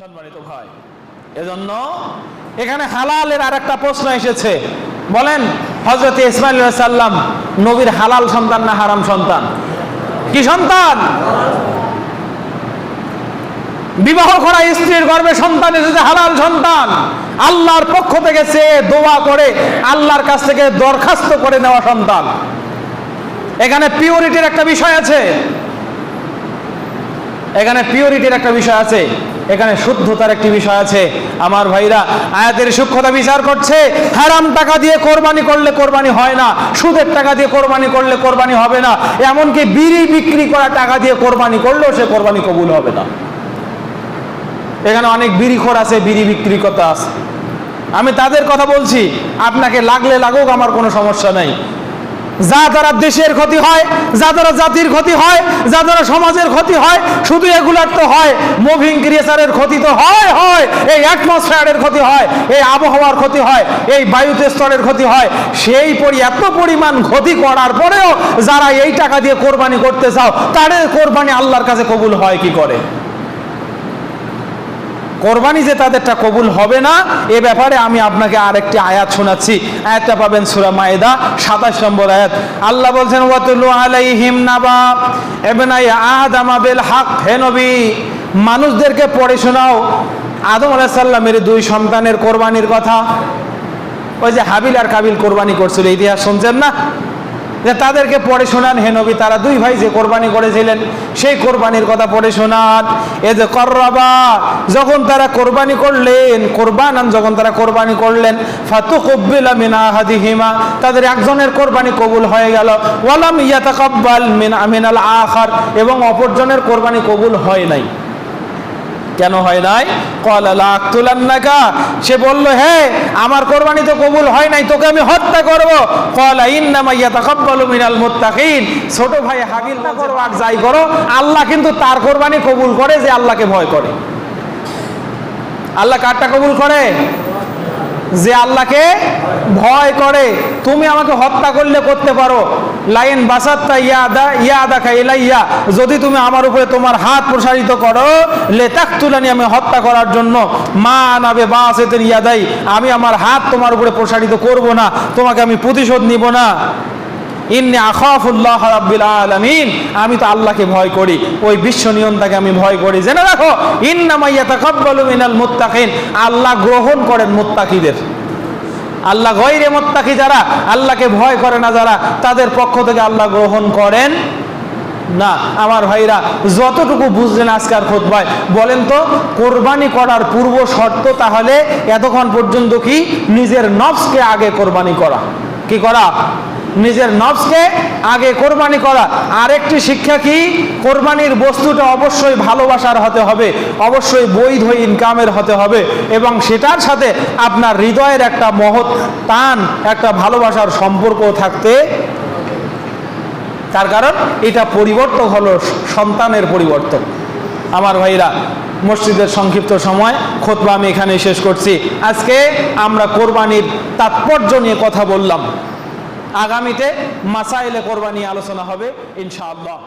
সম্মানিত ভাই। এজন্য এখানে হালালের আর একটা প্রশ্ন এসেছে। বলেন হজরত ইসমাইল সাল্লাম নবীর হালাল সন্তান না হারাম সন্তান? কি সন্তান? বিবাহ করা স্ত্রীর গর্ভে সন্তান এসেছে হালাল সন্তান। আল্লাহর পক্ষ থেকে সে দোয়া করে আল্লাহর কাছ থেকে দরখাস্ত করে নেওয়া সন্তান। এখানে পিওরিটির একটা বিষয় আছে। এখানে পিওরিটির একটা বিষয় আছে। এখানে শুদ্ধতার একটি বিষয় আছে। আমার ভাইরা, আয়াতের সূক্ষ্মতা বিচার করছে। হারাম টাকা দিয়ে কোরবানি করলে কোরবানি হয় না। সুদের টাকা দিয়ে কোরবানি করলে কোরবানি হবে না। এমনকি বিড়ি বিক্রি করা টাকা দিয়ে কোরবানি করলেও সে কোরবানি কবুল হবে না। এখানে অনেক বিড়িখোর আছে, বিড়ি বিক্রি করতে আছে। আমি তাদের কথা বলছি, আপনাকে লাগলে লাগুক, আমার কোনো সমস্যা নাই। যা দ্বারা দেশের ক্ষতি হয়, যা দ্বারা জাতির ক্ষতি হয়, যা দ্বারা সমাজের ক্ষতি হয়, শুধু এগুলার তো হয়। মুভিং ক্রিয়েচারের ক্ষতি তো হয় হয়। এই অ্যাটমসফিয়ারের ক্ষতি হয়, এই আবহাওয়ার ক্ষতি হয়, এই বায়ুতে স্তরের ক্ষতি হয়। সেই পরি এত পরিমাণ ক্ষতি করার পরেও যারা এই টাকা দিয়ে কোরবানি করতে চাও, তাদের কোরবানি আল্লাহর কাছে কবুল হয় কি করে? কোরবানি যে তাদেরটা কবুল হবে না, এ ব্যাপারে আমি আপনাকে আরেকটি আয়াত শোনাচ্ছি। আয়াতটা পাবেন সুরা মায়েদা, সাতাশ নম্বর আয়াত। আল্লাহ বলছেন, ওয়াতুলু আলাইহিম নাবা এবনাই আদম বিল হক, হে মানুষদেরকে পড়ে শোনাও। আদম আলাইহিস সালামের দুই সন্তানের কোরবানির কথা। ওই যে হাবিল আর কাবিল কোরবানি করছিল, ইতিহাস শুনছেন না? যে তাদেরকে পড়ে শোনান হে নবী, তারা দুই ভাই যে কোরবানি করেছিলেন, সেই কোরবানির কথা পড়ে শোনান। এ যে কররাবা, যখন তারা কোরবানি করলেন, কোরবানান যখন তারা কোরবানি করলেন ফাতু কব্বিলা মিনা হাদিহিমা তাদের একজনের কোরবানি কবুল হয়ে গেল। ওয়ালাম ইয়াতাকাব্বাল মিন আমিনাল আখার, এবং অপরজনের কোরবানি কবুল হয় নাই। কেন হয় নাই? সে বলল, হে, আমার কোরবানি তো কবুল হয় নাই, তোকে আমি হত্যা করব। কলা ছোট ভাই হাগিল না করো আর যাই করো, আল্লাহ কিন্তু তার কোরবানি কবুল করে যে আল্লাহকে ভয় করে। আল্লাহ কারটা কবুল করে? যে আল্লাহকে ভয় করে। তুমি আমাকে হত্যা করলে করতে পারো। লাইন বাসাত্তা ইয়াদা ইয়াদা ইলাইয়া যদি তুমি আমার উপরে তোমার হাত প্রসারিত করো লেতাক তুলানি আমি হত্যা করার জন্য মা নাবে বা বাসেতেন ইয়াদাই। আমি আমার হাত তোমার উপরে প্রসারিত করব না, তোমাকে আমি প্রতিশোধ নিব না। ইন্নি আখাফুল্লাহ রাব্বিল আলামিন। আমি তো আল্লাহকে ভয় করি, ওই বিশ্ব নিয়ন্তাকে আমি ভয় করি। জেনে রাখো ইন্নামা ইয়াতাকাব্বালু মিনাল মুত্তাকিন। আল্লাহ গ্রহণ করেন মুত্তাকিদের। আল্লাহ গয়রে মোত্তাকি যারা, আল্লাহকে ভয় করে না যারা, তাদের পক্ষ থেকে আল্লাহ গ্রহণ করেন না। আমার ভাইরা, যতটুকু বুঝলেন আজকার খোদবায় বলেন তো, কোরবানি করার পূর্ব শর্ত তাহলে এতক্ষণ পর্যন্ত কি নিজের নফসকে আগে কোরবানি করা। কি করা? নিজের নফসকে আগে কোরবানি করা। আরেকটি শিক্ষা কি? কোরবানির বস্তুটা অবশ্যই ভালোবাসার হতে হবে, অবশ্যই বৈধ ইনকামের হতে হবে এবং সেটার সাথে আপনার হৃদয়ের একটা মহৎ টান, একটা ভালোবাসার সম্পর্ক থাকতে। তার কারণ এটা পরিবর্তন হলো সন্তানের পরিবর্তন। আমার ভাইরা, মসজিদের সংক্ষিপ্ত সময়, খোতবা আমি এখানে শেষ করছি। আজকে আমরা কোরবানির তাৎপর্য নিয়ে কথা বললাম। আগামীতে মাসাইলে কোরবানি আলোচনা হবে ইনশাআল্লাহ।